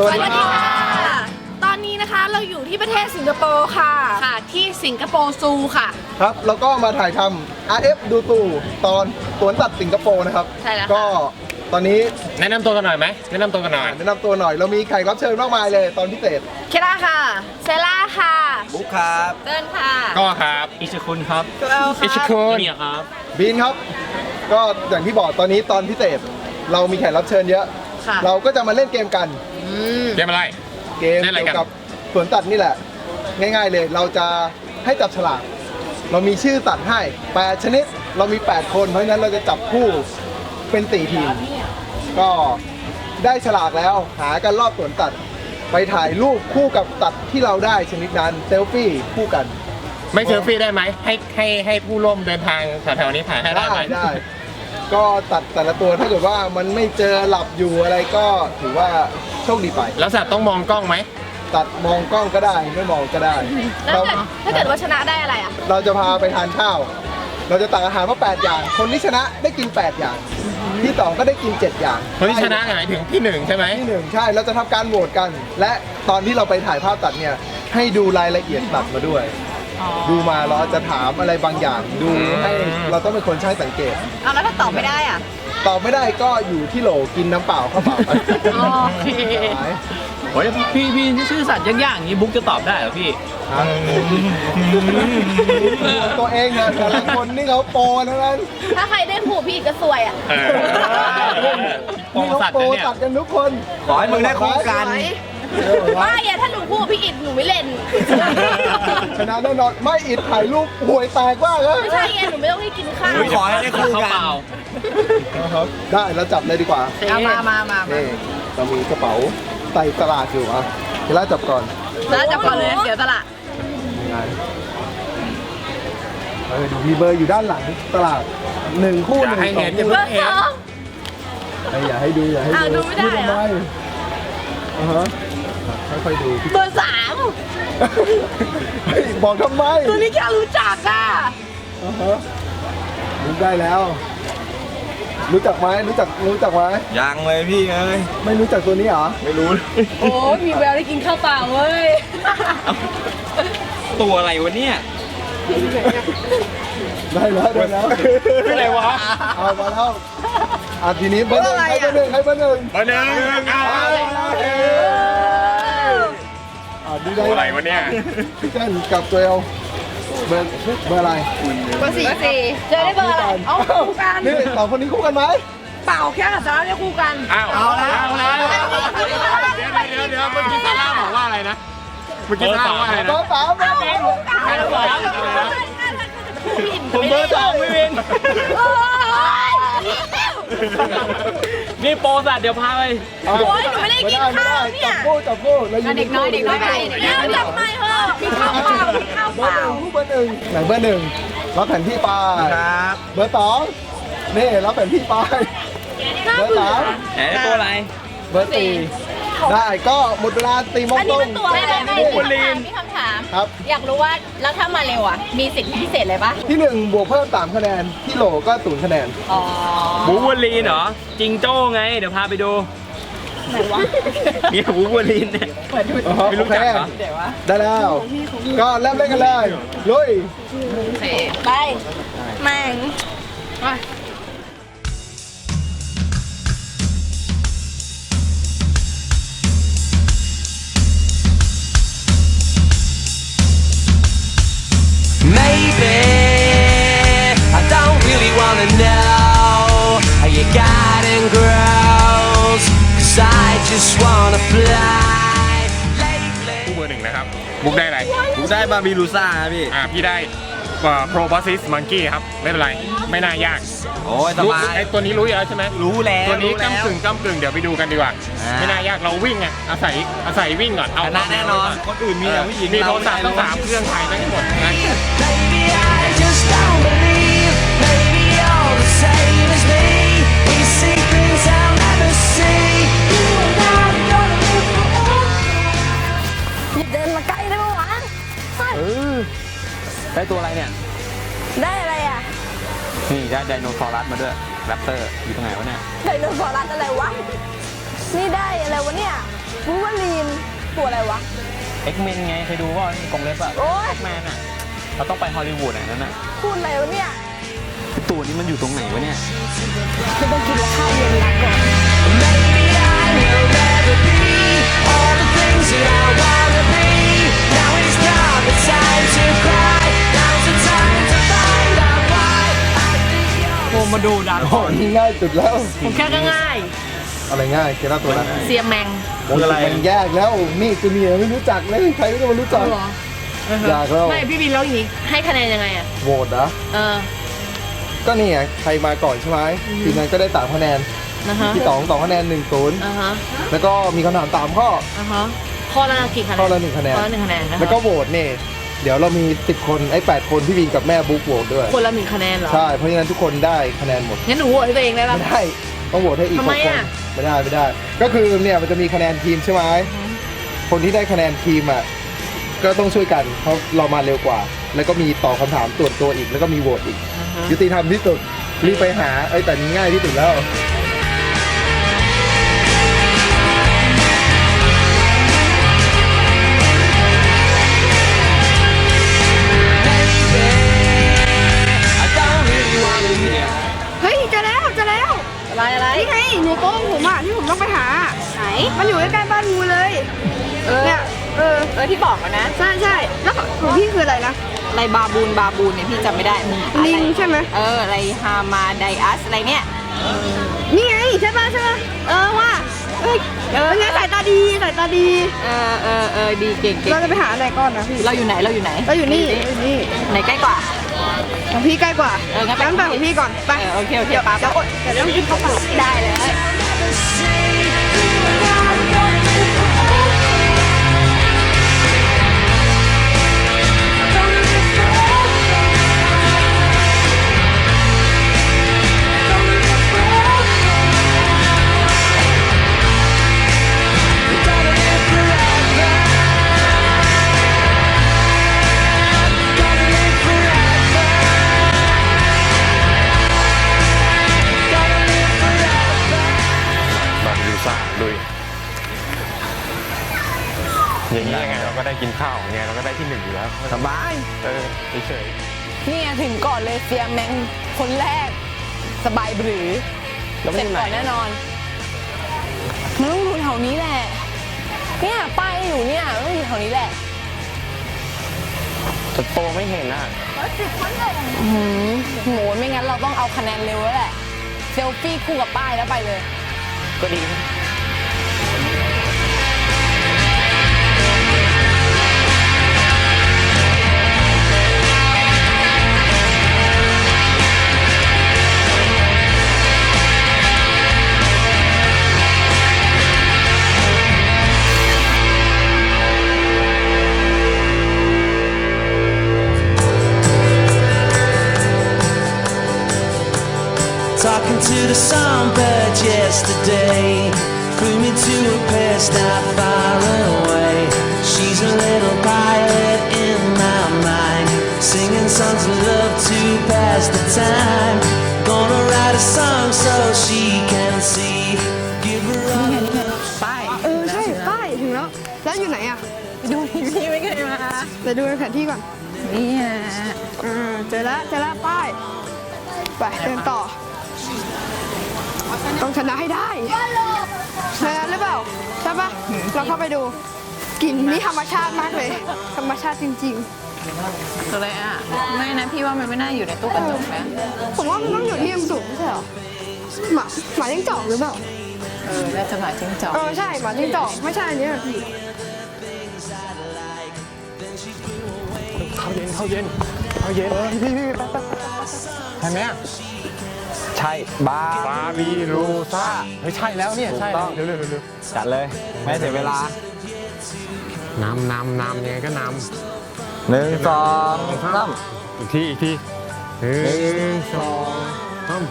สวัสดีสวัสดีค่ะค่ะตอนนี้นะคะเราอยู่ที่ประเทศสิงคโปร์ค่ะค่ะ ที่สิงคโปร์ซูค่ะ ครับ แล้วก็มาถ่ายทำ RF ดูตูตอนสวนสัตว์สิงคโปร์นะครับ ใช่แล้วค่ะ ก็ตอนนี้แนะนำตัวกันหน่อยไหมแนะนำตัวกันหน่อย แนะนำตัวหน่อย เรามีแขกรับเชิญมากมายเลยตอนพิเศษ เคล่าค่ะ เซล่าค่ะ บุ๊คครับเติ้ลค่ะก็ครับอิชคุณครับอิชคุณเนี่ยครับ บีนครับ ก็อย่างที่บอกตอนนี้ตอนพิเศษ เรามีแขกรับเชิญเยอะ ค่ะ เราก็จะมาเล่นเกมกัน เกมอะไร เกมเล่นอะไรเกี่กันยวกับสวนสัตว์นี่แหละ ง่ายๆเลยเราจะให้จับฉลากเรามีชื่อสัตว์ให้8ชนิดเรามี 8 คนเพราะฉะนั้นเราจะจับคู่เป็น4ทีม ก็ได้ฉลากแล้วหากันรอบสวนสัตว์ไปถ่ายรูปคู่กับสัตว์ที่เราได้ชนิดนั้นเซลฟี่คู่กัน ไม่เซลฟี่ได้ไหมให้ให้ให้ผู้ร่วมเดินทางแถวๆนี้ถ่ายให้ได้ได้ไหมได้ ก็ตัดแต่ละตัวถ้าเกิดว่ามันไม่เจอหลับอยู่อะไรก็ถือว่าโชคดีไป แล้วสัตว์ต้องมองกล้องไหม ตัดมองกล้องก็ได้ไม่มองก็ได้แล้วถ้าเกิดถ้าเกิดว่าชนะได้อะไรอะ เราจะพาไปทานข้าว เราจะตักอาหารมา8อย่าง คนที่ชนะได้กิน 8 อย่าง ที่สองก็ได้กิน 7 อย่างคนที่ชนะหมายถึงที่หนึ่งใช่ไหม ที่หนึ่งใช่เราจะทำการโหวตกัน และตอนที่เราไปถ่ายภาพตัดเนี่ยให้ดูรายละเอียดตัดมาด้วย ดูมาเราจะถามอะไรบางอย่างดูให้เราต้องเป็นคนช่างสังเกต เอาแล้วถ้าตอบไม่ได้อะ ตอบไม่ได้ก็อยู่ที่โหลกินน้ำเปล่าเข้าเปล่าไปโอเคหายโอ้ยพี่พี่ชื่อสัตว์ยากๆอย่างนี้บุ๊กจะตอบได้เหรอพี่ตัวเองเนี่ยแต่ละคนนี่เขาโปรทั้งนั้นถ้าใครได้ผูกพี่อีกก็สวยอะ เออโปรนี่เขาสัตว์โปรนะเนี่ยตัดกันทุกคน ขอให้มึงได้คู่กันเออวะไม่อะถ้าหนู พูดพี่อิดหนูไม่เล่น ชนะแน่นอนไม่อิดถ่ายรูปห่วยแตกมากเลยไม่ใช่ไงหนูไม่ต้องให้กินข้าวขอให้ได้คู่กัน นะครับได้แล้วจับเลยดีกว่าเอามามามามานี่เรามีกระเป๋าใส่ตลาดอยู่อะเดี๋ยวเราจับก่อนแล้วจับก่อนเลยเดี๋ยวตละยังไงเออมีเบอร์อยู่ด้านหลังตลาดหนึ่งคู่อหย่านึ่งให้สอเห็งนอย่าเบเพิ่องร์เห็สนอง เอ้ยอย่าให้ดูอย่าให้อ้าวดูดูไม่ได้ทำเหรออ่าฮะ ค่อยๆดู เบอร์สามเฮ้ยบอกทำไมตัวนี้แค่รู้จักอะอ่าฮะรู้ได้แล้ว รู้จักไหมรู้จักรู้จักไหมยังเลยพี่เอ้ยไม่รู้จักตัวนี้เหรอ ไม่รู้โอ้ยมีแววได้กินข้าวเปล่าเว้ยตัวอะไรวะเนี่ยได้แล้วได้แล้วอะไรวะเอามาแล้วอะทีนี้เบอร์หนึ่งให้เบอร์หนึ่งให้เบอร์หนึ่งเบอร์หนึ่งเอาอะดู ตัวอะไรได้วะเนี่ยพี่เต้นกับตัวเอลเบอร์เบอร์อะไรเบอร์สี่สี่เจอได้เบอร์อะไรเอาคู่กันนี่สองคนนี้คู่กันไหมเปล่าแค่กับซาร่าเนี่ยคู่กันอ้าวเอาแล้วเอาแล้วเดี๋ยวเดี๋ยวเดี๋ยวเมื่อกี้ซาร่าบอกว่าอะไรนะเมื่อกี้ซาร่าว่าอะไรเบนะอร์สามแล้วใครบอกอะไรนะผมเบอร์สองไม่เว้น นี่โปรสัตว์เดี๋ยวพาไปโอ้ยหนูไม่ได้กินข้าวเนี่ย จับคู่จับคู่แล้วยืนเด็กน้อยเด็กน้อยเดี๋ยวจับไม่เหอะมีข้าวเปล่ามีข้าวเบเปอร์ล่าหนึ่งคู่เบอร์หนึ่งไหนเบอร์หนึ่งรับแผนที่ไปครับเบอร์สองนี่รับแผนที่ไปเบอร์สามไหนตัวอะไรเบอร์สี่ ได้ก็หมดเวลาตีโมงอันตนี้รงเป็นตัวอะไรไม่ไม่ไม่ไม่ไม่มีคำถามมีคำถามครับ อยากรู้ว่าแล้วถ้ามาเร็วอะ มีสิทธิพิเศษอะไรปะที่หนึ่งบวกเพิ่มสามคะแนน ที่โหลก็ศูนย์คะแนน อ๋อบูวอลีนเหรอจิงโจ้ไง เดี๋ยวพาไปดูไหนวะเนี่ยบูวอลีนเนี่ยอ๋อไม่รู้จักเหรอโอเคได้แล้ว ก็เริ่มเล่นกันเลย ลุยไปแม่ง งนะครับบุ๊กได้อะไรผมได้บาบิลูซ่าครับพี่ อ่าพี่ได้โปรบอสซิสมังกี้ครับ ไม่เป็นไร ไม่น่ายากโอ้ยสรู้บาย ไอตัวนี้รู้อยู่แล้วใช่ไหมรู้แล้วตัวนี้รู้แล้ว ก้ากึ่งก้ากึ่งเดี๋ยวไปดูกันดีกว่า อ่า ไม่น่ายากเราวิ่งไงอาศัยอาศัยวิ่งก่อนเอาชนะแน่นอน คนอื่นมีแต่ผู้หญิงมีโทรศัพท์เาตั้งสามเครื่องถ่ายได้หมดนะ Maybe I just don't believe. ได้ไดโนเสาร์รัสมาด้วยแรปเตอร์อยู่ตรงไหนวะเนี่ยไดโนเสาร์รัสอะไรวะ นี่ได้อะไรวะเนี่ยวูล์ฟเวอรีนตัวอะไรวะ เอ็กเมนไงเคยดูว่ากรงเล็บอะโอ๊ย เอ็กแมนอะเราต้องไปฮอลลีวูดอะนั่นอะพูดอะไรวะเนี่ย ตัวนี้มันอยู่ตรงไหนวะเนี่ย ไม่ต้องกินแล้วข้าวเย็นรักก่อน มมาดูดังโอ้นี่ง่ายสุดแล้ว ผมแค่ก็ง่าย อะไรง่ายเกล่าตัวนั้นเสียแมงคืออะไรมันยากแล้วนี่จูเนียร์ไม่รู้จักเลยใครก็จะมารู้จักยากแล้วไม่พี่บินแล้วอย่างนี้ให้คะแนนยังไงอะโหวตนะเออ ก็นี่ไงใครมาก่อนใช่ไหมทีมนั้นก็ได้สามคะแนนนะฮะที่สองสองคะแนนหนึ่งศูนย์อ่าฮะแล้วก็มีคำถามสามข้ออ่าฮะข้อละกี่คะแนนข้อละหนึ่งคะแนนข้อละหนึ่งคะแนนนะคะแล้วก็โหวตเนี่ย เดี๋ยวเรามีสิบคนไอ้แปดคนพี่วินกับแม่บุ๊กโหวตด้วย คนละหนึ่งคะแนนเหรอ ใช่ เพราะฉะนั้นทุกคนได้คะแนนหมด งั้นหนูโหวตให้ตัวเองได้ปะ ไม่ได้ ต้องโหวตให้อีกทำหไมกคนอะไม่ได้ไม่ได้ ก็คือเนี่ยมันจะมีคะแนนทีมใช่ไหมคนที่ได้คะแนนทีมอะก็ต้องช่วยกันเพราะเรามาเร็วกว่า แล้วก็มีตอบคำถามตรวจตัวอีกแล้วก็มีโหวตอีก ยุติธรรมที่สุดรีบไปหาเอ้ยแต่นี้ง่ายที่สุดแล้ว โต้งผมอะที่ผมต้องไปหา ไหน มันอยู่ใกล้ๆบ้านงูเลยเนี่ยเออ เออที่บอกอะนะ ใช่ใช่แล้วของพี่คืออะไรนะ อะไรบาบูนบาบูนเนี่ยพี่จำไม่ได้มีอะไรลิงใช่ไหมเอออะไรฮามาไดอัสอะไรเนี่ยนี่ไงใช่ป่ะใช่ป่ะเออว่าเอ้ยเออเนี่ยสายตาดีสายตาดี เออเออเออดีเก่งเก่งเราจะไปหาอะไรก่อนนะพี่เราอยู่ไหนเราอยู่ไหนเราอยู่นี่เราอยู่นี่ไหนใกล้กว่าของพี่ใกล้กว่าเอองั้นไปงั้นไปของพี่ก่อนไปเออโอเคโอเคเดี๋ยวปาเดี๋ยวอดเดี๋ยวต้องกินข้าวเปล่าได้เลย แบ ยนี่ไงถึงก่อนเลยเสียแมงคนแรก สบายบรือแล้วเสไม่ร็จอยู่ไหนก่อนแน่นอนมันต้องอยู่แถวนี้แหละเนี่ยป้ายอยู่เนี่ยมันต้องอยู่แถวนี้แหละแต่โตไม่เห็นอะอืมโหไม่งั้นเราต้องเอาคะแนนเร็วแล้วแหละเซลฟี่คู่กับป้ายแล้วไปเลย ก็ดี Talking Singing songs of love to pass the time Gonna write a song so she can see Give her all the love ป้ายเออใช่ป้ายถึงแล้ว แล้วอยู่ไหนอะดูที่พี่ไม่เคยมาเดี๋ยวดูในแผนที่ก่อนเนี่ยอ่าเจอแล้วเจอแล้วป้าย ไปเดินต่อ ต้องชนะให้ได้ชนะหรือเปล่า ใช่ปะเราเข้าไปดูกลิ่นนี่ธรรมชาติมากเลย ธรรมชาติจริง อะไรอะ ไม่นะพี่ว่ามันไม่น่าอยู่ในตู้กระจกนะๆผมว่ามันต้องอยู่ที่มุมสูงไม่ใช่เหรอหมาหมาจิ้งจอกหรือเปล่า เออน่าจะหมาจิ้งจอกเออใช่หมาจิ้งจอกไม่ใช่อันเนี้ยพี่ๆข้าวเย็นข้าวเย็นข้าวเย็นพี่พี่ไปไปใช่ไหมอะใช่บาบาบีรูซ่าเฮ้ยใช่แล้วเนี่ยใช่ถูกต้องเร็วเร็วเร็วจัดเลย ไม่เสียเวลานำนำนำยังไงก็น หนึ่งสองสามำอีกทีอีกทีหนึ่งสองสาม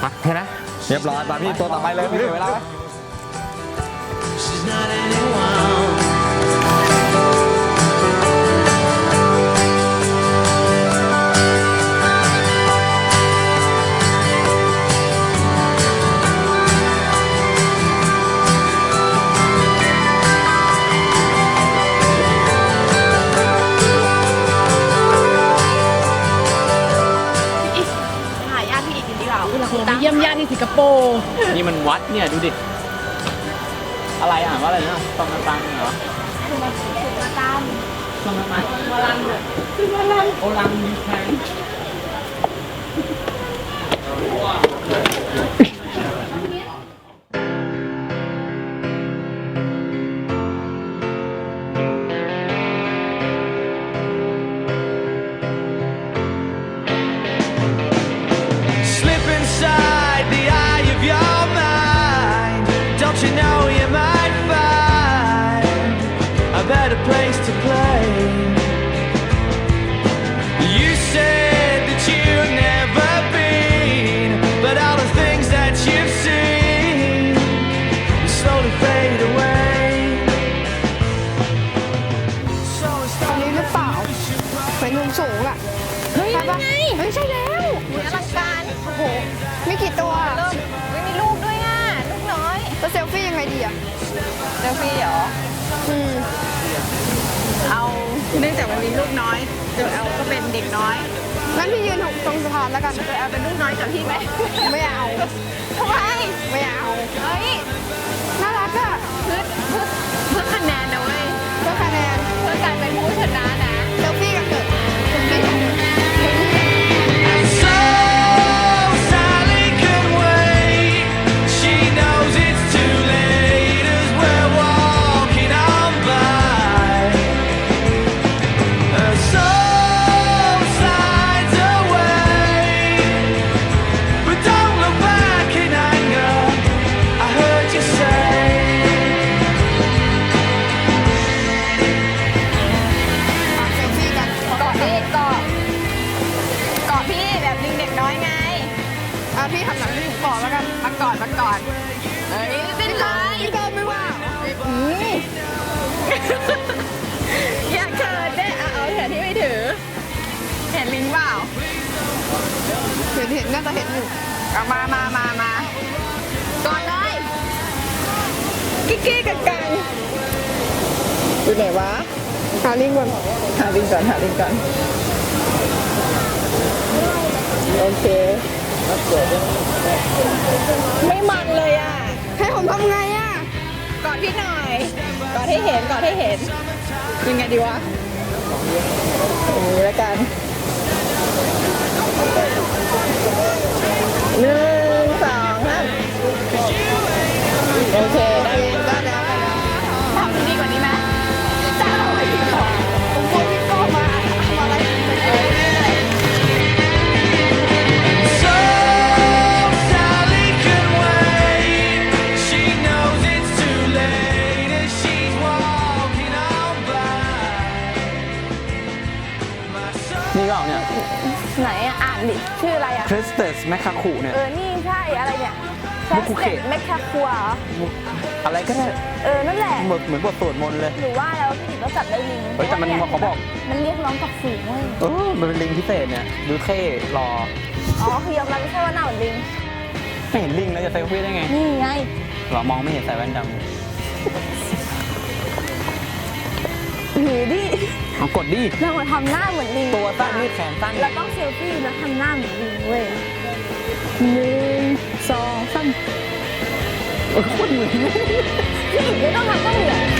ไปเห็นไหมเรียบร้อยบาร์บี้ตัวต่อไปเลยไม่เสียเวลา She's not anyone เยี่ยมญาติที่สิงคโปร์นี่มันวัดเนี่ยดูดิ อะไรอ่านว่าอะไรนะตองตังเหรอสุลต่านสุลต่านโอลันสุลต่านโอลันมีแพง ไงเฮ้ยใช่แล้วมีอลังการโอ้โหมีกี่ตัวเริ่มไม่มีลูกด้วยอะลูกน้อยจะเซลฟี่ยังไงดีอะเซลฟี่เหรออืมเอาเนื่องจากมันมีลูกน้อยตัวแอลก็เป็นเด็กน้อยงั้นพี่ยืนตรงสะพานแล้วกันตัวแอลเป็นลูกน้อยกับพี่ไหมไม่เอาทำไมไม่เอาเฮ้ยน่ารัก มามามามาก่อนเลยกิ๊กกิ๊กกังกังอยู่ไหนวะหาลิงก่อนหาลิงก่อนหาลิงก่อนโอเคไม่มันเลยอะ ให้ผมทำไงอะกอดพี่หน่อยกอดให้เห็นกอดให้เห็นยังไงดีวะอย่างนี้แล้วกัน หนึ่งสองสามโอเค คริสเตสแมคคาคุเนี่ย เออ นี่ใช่ อะไรเนี่ยมุกุเคะแมคคาคัวเหรออะไรก็ได้เออ นั่นแหละ เหมือนเหมือนบทสวดมนต์เลย หรือว่าแล้วพี่ดิก็จับได้ลิงเฮ้ยแต่มันพระว่ยเขาบอก มันเรียกร้องกับฝูงเว้ย เออมันเป็นลิงพิเศษเนี่ยดูเท่รออ๋อ คือยอมรับไม่ใช่ว่าหน้าเหมือนลิง ไม่เห็นลิงแล้วจะเซลฟี่ได้ไงนี่ไงหรอมองไม่เห็นใส่แว่นดำหือดิ เอากดดิ เรามาทำหน้าเหมือนลิงตัวสั้นยืดแขนสั้นเราต้องเซลฟี่แล้วทำหน้าเหมือนลิงเว้ยหนึ่งสองสามเออโคนเหมือนพี่อิ๋ไม่ต้องทำก็เหมือน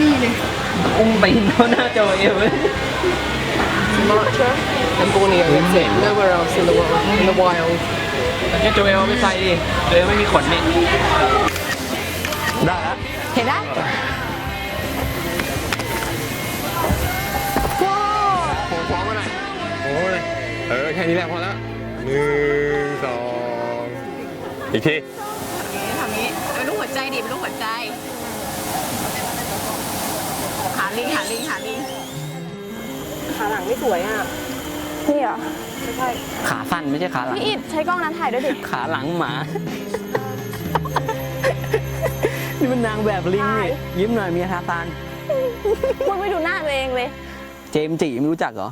นี่เลยอุ้มไปเขาหน้าจอเอวเลย Cambodia is it nowhere else in the world in the wild เนี่ยโจเอลไม่ใส่ดิโจเอลไม่มีขนนี่ได้แล้วเห็นได้โอ้ฟ้องมาหน่อยโอ้ยเออแค่นี้แหละพอแล้วหนึ่งสองอีกทีทำนี้เป็นรูปหัวใจดิเป็นรูปหัวใจ ลิงหาลิงหาลิงขาหลังไม่สวยอะนี่เหรอขาสั้นไม่ใช่ขาหลัง พี่อิดใช้กล้องนั้นถ่ายด้วยดิขาหลังหมา นี่มันนางแบบลิงนี่ยิ้มหน่อยเมียทาตานคุณไม่ดูหน้าตัวเองเลย เจมส์จิไม่รู้จักเหรอ